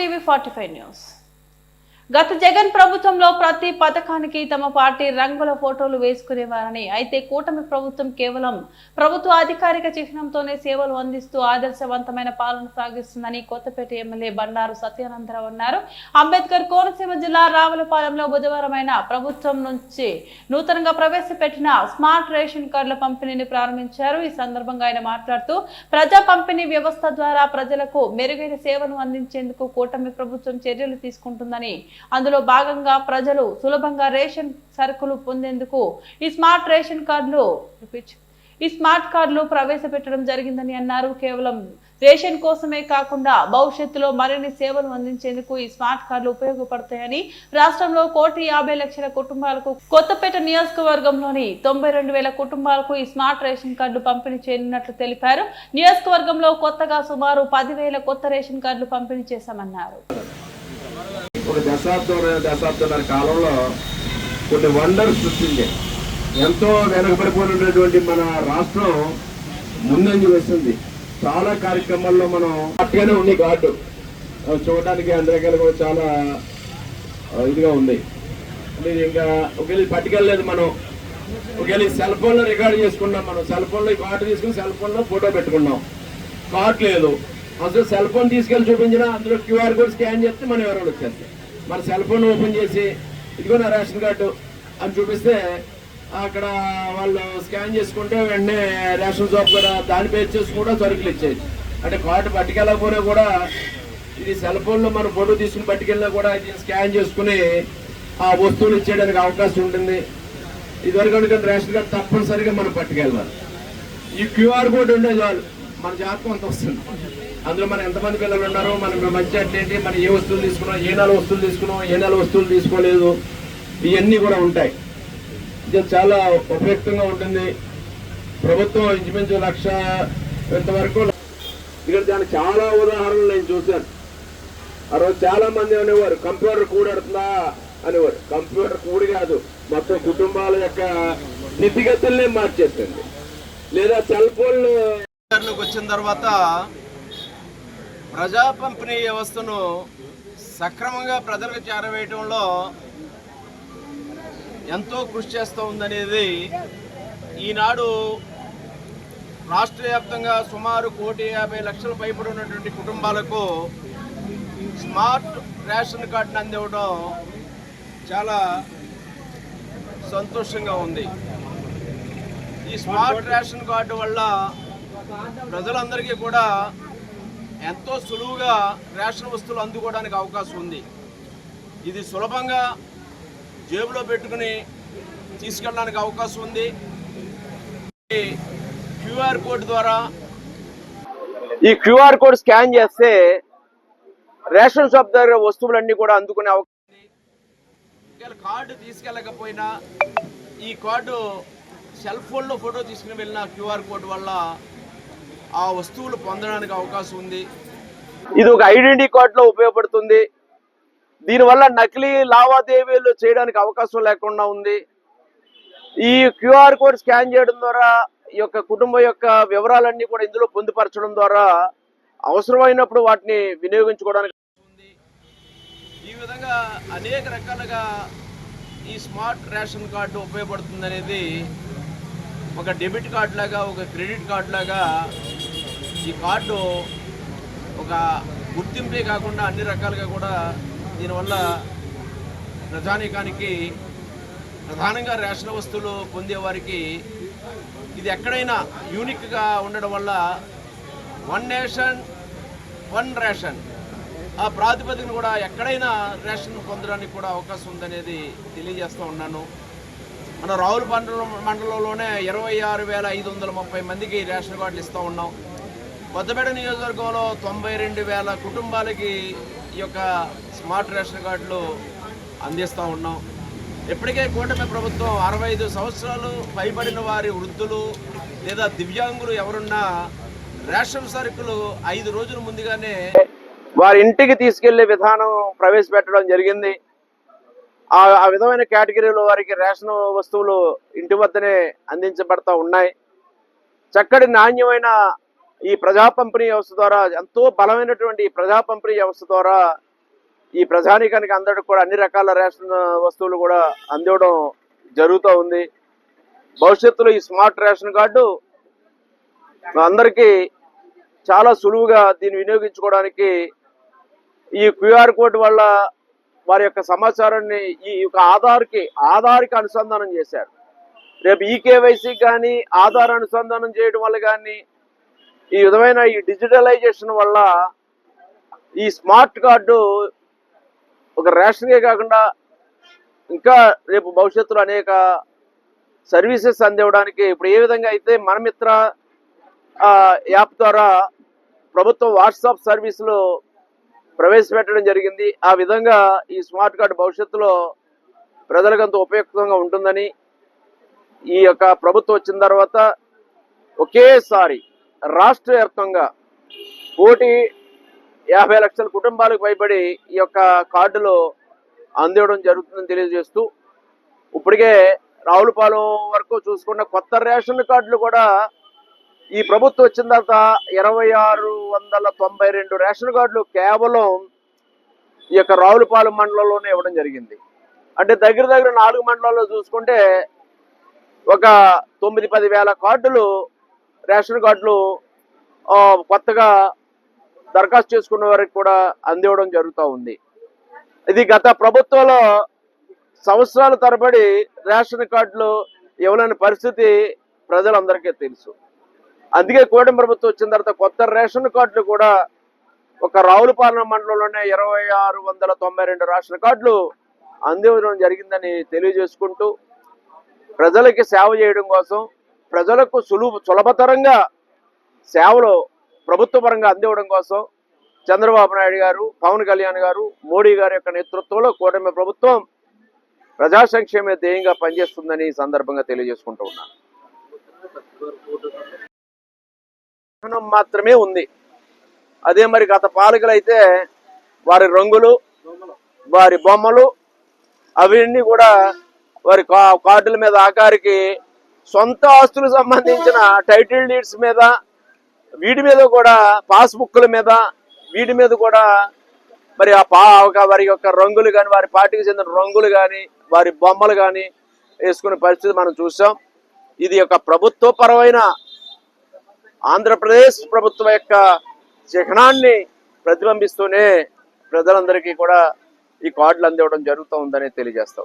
TV forty five news గత జగన్ ప్రభుత్వంలో ప్రతి పథకానికి తమ పార్టీ రంగుల ఫోటోలు వేసుకునేవారని. అయితే కూటమి ప్రభుత్వం కేవలం ప్రభుత్వ అధికారిక చిహ్నంతోనే సేవలు అందిస్తూ ఆదర్శవంతమైన పాలన సాగిస్తుందని కొత్తపేట ఎమ్మెల్యే బండారు సత్యానందరావు అన్నారు. అంబేద్కర్ కోనసీమ జిల్లా రావులపాలెంలో బుధవారం ప్రభుత్వం నుంచి నూతనంగా ప్రవేశపెట్టిన స్మార్ట్ రేషన్ కార్డుల పంపిణీని ప్రారంభించారు. ఈ సందర్భంగా ఆయన మాట్లాడుతూ ప్రజా పంపిణీ వ్యవస్థ ద్వారా ప్రజలకు మెరుగైన సేవను అందించేందుకు కూటమి ప్రభుత్వం చర్యలు తీసుకుంటుందని అందులో భాగంగా ప్రజలు సులభంగా రేషన్ సరుకులు పొందేందుకు ఈ స్మార్ట్ రేషన్ కార్డులు ఈ స్మార్ట్ కార్డులు ప్రవేశపెట్టడం జరిగిందని అన్నారు. కేవలం రేషన్ కోసమే కాకుండా భవిష్యత్తులో మరిన్ని సేవలు అందించేందుకు ఈ స్మార్ట్ కార్డులు ఉపయోగపడతాయని రాష్ట్రంలో కోటి యాభై లక్షల కుటుంబాలకు కొత్తపేట నియోజకవర్గంలోని తొంభై రెండు వేల కుటుంబాలకు ఈ స్మార్ట్ రేషన్ కార్డులు పంపిణీ చేయనున్నట్లు తెలిపారు. నియోజకవర్గంలో కొత్తగా సుమారు పదివేల కొత్త రేషన్ కార్డులు పంపిణీ చేశామన్నారు. ఒక దశాబ్దం దశాబ్దాల కాలంలో కొన్ని వండర్స్ సృష్టించాయి. ఎంతో వెనకబడిపోయినటువంటి మన రాష్ట్రం ముందంజ వేసింది. చాలా కార్యక్రమాల్లో మనం అట్టుగానే ఉంది కార్డు అది చూడడానికి అందరికీ కూడా చాలా ఇదిగా ఉంది. ఇంకా ఒకవేళ పట్టుకెళ్ళలేదు మనం ఒకవేళ సెల్ ఫోన్లో రికార్డ్ చేసుకున్నాం మనం సెల్ ఫోన్లో ఈ కార్డు తీసుకుని సెల్ ఫోన్లో ఫోటో పెట్టుకున్నాం. కార్డు లేదు. అసలు సెల్ ఫోన్ తీసుకెళ్ళి చూపించినా అందులో క్యూఆర్ కోడ్ స్కాన్ చేస్తే మన ఎవరో వచ్చేస్తాయి మన సెల్ ఫోన్ ఓపెన్ చేసి ఇదిగో నా రేషన్ కార్డు అని చూపిస్తే అక్కడ వాళ్ళు స్కాన్ చేసుకుంటే వెంటనే రేషన్ షాప్ కూడా దాని పేరు చేసి కూడా సరుకులు ఇచ్చేది అంటే కార్డు పట్టుకెళ్ళకపోయినా కూడా ఇది సెల్ ఫోన్లో మనం ఫోటో తీసుకుని పట్టుకెళ్ళినా కూడా ఇది స్కాన్ చేసుకుని ఆ వస్తువులు ఇచ్చేయడానికి అవకాశం ఉంటుంది. ఇదివరకు అనుకున్న రేషన్ కార్డు తప్పనిసరిగా మనం పట్టుకెళ్ళాలి. ఈ క్యూఆర్ కోడ్ ఉండే చాలు మన జాతకం అంత వస్తుంది. అందులో మనం ఎంతమంది పిల్లలు ఉన్నారో మనం మంచి ఏంటి మనం ఏ వస్తువులు తీసుకున్నాం ఏ నెల వస్తువులు తీసుకున్నాం ఏ నెల వస్తువులు తీసుకోలేదు ఇవన్నీ కూడా ఉంటాయి. ఇది చాలా ఉపయుక్తంగా ఉంటుంది. ప్రభుత్వం ఇంచుమించు లక్ష ఇంతవరకు ఇక్కడ దానికి చాలా ఉదాహరణలు నేను చూశాను. ఆ రోజు చాలా మంది అనేవారు కంప్యూటర్ కూడడుతుందా? అనేవారు. కంప్యూటర్ కూడి కాదు మొత్తం కుటుంబాల యొక్క స్థితిగతుల్ని మార్చేస్తుంది. లేదా సెల్ ఫోన్లు వచ్చిన తర్వాత ప్రజా పంపిణీ వ్యవస్థను సక్రమంగా ప్రజలకు చేరవేయటంలో ఎంతో కృషి చేస్తూ ఉందనేది ఈనాడు రాష్ట్ర వ్యాప్తంగా సుమారు కోటి యాభై లక్షల పైబడి ఉన్నటువంటి కుటుంబాలకు స్మార్ట్ రేషన్ కార్డును అందివ్వడం చాలా సంతోషంగా ఉంది. ఈ స్మార్ట్ రేషన్ కార్డు వల్ల ప్రజలందరికీ కూడా ఎంతో సులువుగా రేషన్ వస్తువులు అందుకోవడానికి అవకాశం ఉంది. ఇది సులభంగా జేబులో పెట్టుకుని తీసుకెళ్ళడానికి అవకాశం ఉంది. ఈ క్యూఆర్ కోడ్ ద్వారా ఈ క్యూఆర్ కోడ్ స్కాన్ చేస్తే రేషన్ షాప్ దగ్గర వస్తువులన్నీ కూడా అందుకునే అవకాశం కార్డు తీసుకెళ్ళకపోయినా ఈ కార్డు సెల్ ఫోన్లో ఫోటో తీసుకుని వెళ్ళిన క్యూఆర్ కోడ్ వల్ల ఆ వస్తువులు పొందడానికి అవకాశం ఉంది. ఇది ఒక ఐడెంటిటీ కార్డులో ఉపయోగపడుతుంది. దీనివల్ల నకిలీ లావాదేవీలు చేయడానికి అవకాశం లేకుండా ఉంది. ఈ క్యూఆర్ కోడ్ స్కాన్ చేయడం ద్వారా ఈ యొక్క కుటుంబం యొక్క వివరాలన్నీ కూడా ఇందులో పొందుపరచడం ద్వారా అవసరమైనప్పుడు వాటిని వినియోగించుకోవడానికి ఉంది. ఈ విధంగా అనేక రకాలుగా ఈ స్మార్ట్ రేషన్ కార్డు ఉపయోగపడుతుంది అనేది ఒక డెబిట్ కార్డు లాగా ఒక క్రెడిట్ కార్డు లాగా ఈ కార్డు ఒక గుర్తింపే కాకుండా అన్ని రకాలుగా కూడా దీనివల్ల ప్రజానీకానికి ప్రధానంగా రేషన్ వస్తువులు పొందేవారికి ఇది ఎక్కడైనా యూనిక్గా ఉండడం వల్ల వన్ నేషన్ వన్ రేషన్. ఆ ప్రాతిపదికను కూడా ఎక్కడైనా రేషన్ పొందడానికి కూడా అవకాశం ఉందనేది తెలియజేస్తూ ఉన్నాను. మన రావుల మండలం మండలంలోనే ఇరవై ఆరు వేల ఐదు వందల ముప్పై మందికి రేషన్ కార్డులు ఇస్తూ ఉన్నాం. కొత్తపేట నియోజకవర్గంలో తొంభై రెండు వేల కుటుంబాలకి ఈ యొక్క స్మార్ట్ రేషన్ కార్డులు అందిస్తూ ఉన్నాం. ఇప్పటికే కూటమి ప్రభుత్వం అరవై ఐదు సంవత్సరాలు పైబడిన వారి వృద్ధులు లేదా దివ్యాంగులు ఎవరున్నా రేషన్ సరుకులు ఐదు రోజుల ముందుగానే వారి ఇంటికి తీసుకెళ్ళే విధానం ప్రవేశపెట్టడం జరిగింది. ఆ ఆ విధమైన కేటగిరీలో వారికి రేషన్ వస్తువులు ఇంటి వద్దనే అందించబడతా ఉన్నాయి. చక్కటి నాణ్యమైన ఈ ప్రజా పంపిణీ వ్యవస్థ ద్వారా ఎంతో బలమైనటువంటి ఈ ప్రజా పంపిణీ వ్యవస్థ ద్వారా ఈ ప్రజానీకానికి అందరికి కూడా అన్ని రకాల రేషన్ వస్తువులు కూడా అందివ్వడం జరుగుతూ ఉంది. భవిష్యత్తులో ఈ స్మార్ట్ రేషన్ కార్డు అందరికీ చాలా సులువుగా దీన్ని వినియోగించుకోవడానికి ఈ క్యూఆర్ కోడ్ వల్ల వారి యొక్క సమాచారాన్ని ఈ యొక్క ఆధార్కి ఆధార్కి అనుసంధానం చేశారు. రేపు ఈ కానీ ఆధార్ అనుసంధానం చేయడం వల్ల కానీ ఈ విధమైన ఈ డిజిటలైజేషన్ వల్ల ఈ స్మార్ట్ కార్డు ఒక రేషన్కే కాకుండా ఇంకా రేపు భవిష్యత్తులో అనేక సర్వీసెస్ అందివ్వడానికి ఇప్పుడు ఏ విధంగా అయితే మనమిత్ర యాప్ ద్వారా ప్రభుత్వం వాట్సాప్ సర్వీసులు ప్రవేశపెట్టడం జరిగింది. ఆ విధంగా ఈ స్మార్ట్ కార్డు భవిష్యత్తులో ప్రజలకంత ఉపయుక్తంగా ఉంటుందని ఈ యొక్క ప్రభుత్వం వచ్చిన తర్వాత ఒకేసారి రాష్ట్ర వ్యాప్తంగా కోటి యాభై లక్షల కుటుంబాలకు పైబడి ఈ యొక్క కార్డులు అందివ్వడం జరుగుతుందని తెలియజేస్తూ ఇప్పటికే రావులపాలెం వరకు చూసుకున్న కొత్త రేషన్ కార్డులు కూడా ఈ ప్రభుత్వం వచ్చిన తర్వాత ఇరవై ఆరు వందల తొంభై రెండు రేషన్ కార్డులు కేవలం ఈ యొక్క రావులపాలెం మండలంలోనే ఇవ్వడం జరిగింది. అంటే దగ్గర దగ్గర నాలుగు మండలాల్లో చూసుకుంటే ఒక తొమ్మిది పది వేల కార్డులు రేషన్ కార్డులు కొత్తగా దరఖాస్తు చేసుకున్న వారికి కూడా అందివ్వడం జరుగుతూ ఉంది. ఇది గత ప్రభుత్వంలో సంవత్సరాల తరబడి రేషన్ కార్డులు ఇవ్వలేని పరిస్థితి ప్రజలందరికీ తెలుసు. అందుకే కూటమి ప్రభుత్వం వచ్చిన తర్వాత కొత్త రేషన్ కార్డులు కూడా ఒక రావులపాలెం మండలంలోనే ఇరవై ఆరు వందల తొంభై రెండు రేషన్ కార్డులు అందివ్వడం జరిగిందని తెలియజేసుకుంటూ ప్రజలకి సేవ చేయడం కోసం ప్రజలకు సులువు సులభతరంగా సేవలు ప్రభుత్వ పరంగా అందివ్వడం కోసం చంద్రబాబు నాయుడు గారు పవన్ కళ్యాణ్ గారు మోడీ గారి యొక్క నేతృత్వంలో కూటమి ప్రభుత్వం ప్రజా సంక్షేమ ధ్యేయంగా పనిచేస్తుందని ఈ సందర్భంగా తెలియజేసుకుంటూ ఉన్నాను. వాహనం మాత్రమే ఉంది. అదే మరి గత పాలకులు అయితే వారి రంగులు వారి బొమ్మలు అవన్నీ కూడా వారి కా- కార్డుల మీద ఆకారికి సొంత ఆస్తులకు సంబంధించిన టైటిల్ డీడ్స్ మీద వీటి మీద కూడా పాస్బుక్ల మీద వీటి మీద కూడా మరి ఆ పా వారి యొక్క రంగులు కానీ వారి పార్టీకి చెందిన రంగులు కానీ వారి బొమ్మలు కానీ వేసుకునే పరిస్థితి మనం చూసాం. ఇది ఒక ప్రభుత్వపరమైన ఆంధ్రప్రదేశ్ ప్రభుత్వం యొక్క చిహ్నాన్ని ప్రతిబింబిస్తూనే ప్రజలందరికీ కూడా ఈ కార్డులు అందివ్వడం జరుగుతూ ఉందని తెలియజేస్తా